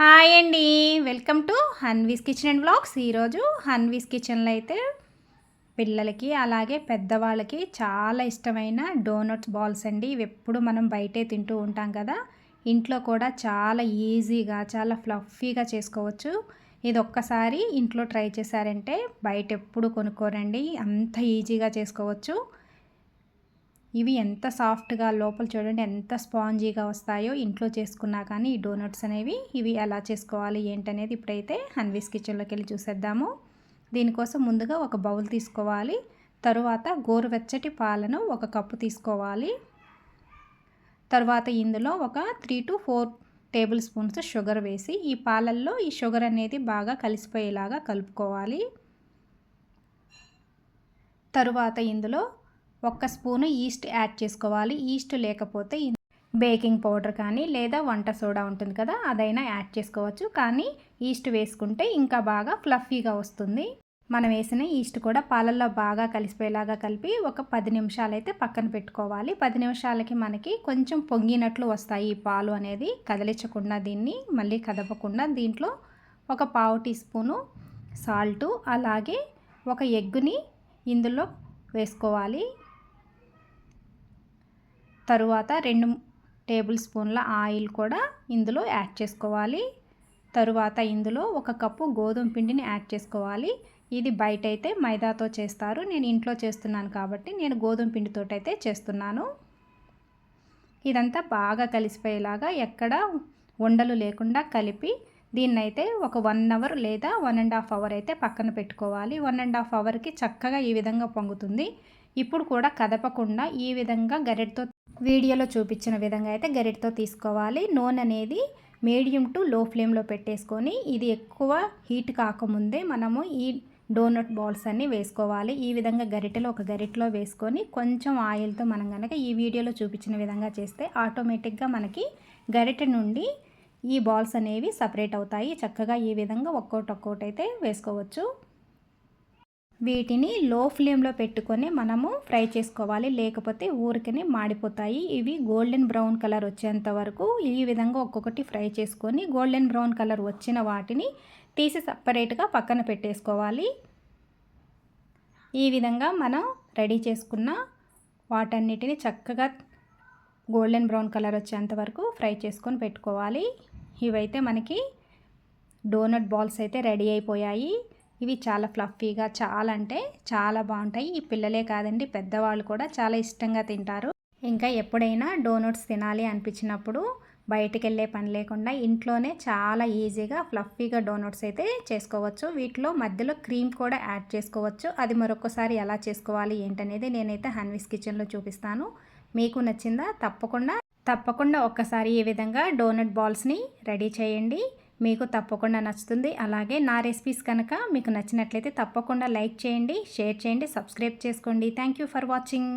Hi అండి. Welcome to Hanvi's kitchen and blogs ఈరోజు హన్వీస్ కిచెన్లో అయితే పిల్లలకి అలాగే పెద్దవాళ్ళకి చాలా ఇష్టమైన డోనట్స్ బాల్స్ అండి. ఇవి ఎప్పుడు మనం బయటే తింటూ ఉంటాం కదా ఇంట్లో కూడా చాలా ఈజీగా చాలా ఫ్లఫీగా చేసుకోవచ్చు. ఇది ఒక్కసారి ఇంట్లో ట్రై చేశారంటే బయట ఎప్పుడు కొనుక్కోరండి అంత ఈజీగా చేసుకోవచ్చు. ఇవి ఎంత సాఫ్ట్గా లోపల చూడండి ఎంత స్పాంజీగా వస్తాయో ఇంట్లో చేసుకున్నా కానీ ఈ డోనట్స్ అనేవి ఇవి ఎలా చేసుకోవాలి ఏంటనేది ఇప్పుడైతే హన్వీస్ కిచెన్లోకి వెళ్ళి చూసేద్దాము. దీనికోసం ముందుగా ఒక బౌల్ తీసుకోవాలి. తరువాత గోరువెచ్చటి పాలను ఒక కప్పు తీసుకోవాలి. తర్వాత ఇందులో ఒక three to four tablespoons sugar వేసి ఈ పాలల్లో ఈ షుగర్ అనేది బాగా కలిసిపోయేలాగా కలుపుకోవాలి. తరువాత ఇందులో ఒక్క స్పూను ఈస్ట్ యాడ్ చేసుకోవాలి. ఈస్ట్ లేకపోతే బేకింగ్ పౌడర్ కానీ లేదా వంట సోడా ఉంటుంది కదా అదైనా యాడ్ చేసుకోవచ్చు. కానీ ఈస్ట్ వేసుకుంటే ఇంకా బాగా ఫ్లఫీగా వస్తుంది. మనం వేసిన ఈస్ట్ కూడా పాలల్లో బాగా కలిసిపోయేలాగా కలిపి ఒక పది నిమిషాలు అయితే పక్కన పెట్టుకోవాలి. పది నిమిషాలకి మనకి కొంచెం పొంగినట్లు వస్తాయి ఈ పాలు అనేది. కదిలించకుండా దీన్ని మళ్ళీ కదపకుండా దీంట్లో ఒక పావు టీ స్పూను సాల్టు అలాగే ఒక ఎగ్గుని ఇందులో వేసుకోవాలి. తరువాత రెండు టేబుల్ స్పూన్ల ఆయిల్ కూడా ఇందులో యాడ్ చేసుకోవాలి. తరువాత ఇందులో ఒక కప్పు గోధుమ పిండిని యాడ్ చేసుకోవాలి. ఇది బయట అయితే మైదాతో చేస్తారు. నేను ఇంట్లో చేస్తున్నాను కాబట్టి నేను గోధుమ పిండితో అయితే చేస్తున్నాను. ఇదంతా బాగా కలిసిపోయేలాగా ఎక్కడ ఉండలు లేకుండా కలిపి దీన్నైతే ఒక వన్ అవర్ లేదా వన్ అండ్ హాఫ్ అవర్ అయితే పక్కన పెట్టుకోవాలి. వన్ అండ్ హాఫ్ అవర్కి చక్కగా ఈ విధంగా పొంగుతుంది. ఇప్పుడు కూడా కదపకుండా ఈ విధంగా గరెట్తో వీడియోలో చూపించిన విధంగా అయితే గరిటతో తీసుకోవాలి. నూనె అనేది మీడియం టు లో ఫ్లేమ్లో పెట్టేసుకొని ఇది ఎక్కువ హీట్ కాకముందే మనము ఈ డోనట్ బాల్స్ అన్నీ వేసుకోవాలి. ఈ విధంగా గరిటెలో ఒక గరిటెలో వేసుకొని కొంచెం ఆయిల్తో మనం కనుక ఈ వీడియోలో చూపించిన విధంగా చేస్తే ఆటోమేటిక్గా మనకి గరిటె నుండి ఈ బాల్స్ అనేవి సపరేట్ అవుతాయి. చక్కగా ఈ విధంగా ఒక్కోటి ఒక్కోటి అయితే వేసుకోవచ్చు. వీటిని లో ఫ్లేమ్లో పెట్టుకొని మనము ఫ్రై చేసుకోవాలి. లేకపోతే ఊరికనే మాడిపోతాయి. ఇవి గోల్డెన్ బ్రౌన్ కలర్ వచ్చేంత వరకు ఈ విధంగా ఒక్కొక్కటి ఫ్రై చేసుకొని గోల్డెన్ బ్రౌన్ కలర్ వచ్చిన వాటిని తీసి సపరేట్గా పక్కన పెట్టేసుకోవాలి. ఈ విధంగా మనం రెడీ చేసుకున్న వాటన్నిటిని చక్కగా గోల్డెన్ బ్రౌన్ కలర్ వచ్చేంత వరకు ఫ్రై చేసుకొని పెట్టుకోవాలి. ఇవైతే మనకి డోనట్ బాల్స్ అయితే రెడీ అయిపోయాయి. ఇవి చాలా ఫ్లఫీగా చాలా అంటే చాలా బాగుంటాయి. ఈ పిల్లలే కాదండి పెద్దవాళ్ళు కూడా చాలా ఇష్టంగా తింటారు. ఇంకా ఎప్పుడైనా డోనట్స్ తినాలి అనిపించినప్పుడు బయటికి వెళ్ళే పని లేకుండా ఇంట్లోనే చాలా ఈజీగా ఫ్లఫీగా డోనట్స్ అయితే చేసుకోవచ్చు. వీటిలో మధ్యలో క్రీమ్ కూడా యాడ్ చేసుకోవచ్చు. అది మరొకసారి ఎలా చేసుకోవాలి ఏంటనేది నేనైతే హన్వీస్ కిచెన్లో చూపిస్తాను. మీకు నచ్చిందా తప్పకుండా తప్పకుండా ఒక్కసారి ఈ విధంగా డోనట్ బాల్స్ని రెడీ చేయండి. మీకు తప్పకుండా నచ్చుతుంది. అలాగే నా రెసిపీస్ కనుక మీకు నచ్చినట్లయితే తప్పకుండా లైక్ చేయండి షేర్ చేయండి సబ్స్క్రైబ్ చేసుకోండి. Thank for watching.